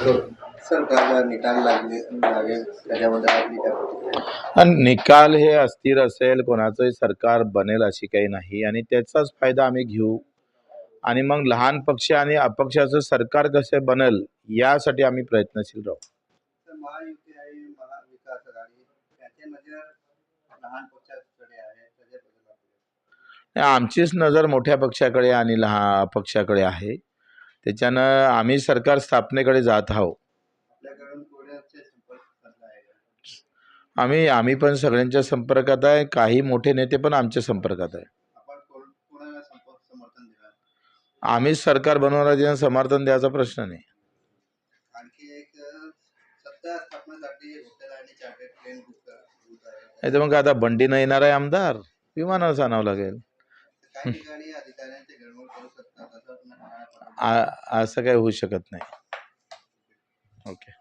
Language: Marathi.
सरकारला निकाल लागले लागेल. त्याच्याबद्दल आपली काय प्रतिक्रिया आहे? आणि निकाल हे अस्थिर असेल कोणाचंही सरकार बनेल अशी काही नाही. आणि त्याचाच फायदा आम्ही घेऊ. आणि मग लहान पक्ष आणि अपक्षाचं सरकार कसे बनेल यासाठी आम्ही प्रयत्नशील राहू. तर महायुती आहे महाविकास आघाडी त्याची नजर लहान पक्षाकडे आहे त्याच्याबद्दल आपली आणि आमचीच नजर मोठ्या पक्षाकडे आणि लहान पक्षाकडे आहे. त्याच्यानं आम्ही सरकार स्थापनेकडे जात आहे? आम्ही आम्ही पण सगळ्यांच्या संपर्कात आहे. काही मोठे नेते पण आमच्या संपर्कात आहे. आपण कोण- कोणाला संपर्क समर्थन सरकार द्यायचा प्रश्न नाही. नाही तर मग आता बंडीनं येणार आहे आमदार विमानाचं आणावं लागेल. असं काही होऊ शकत नाही. ओके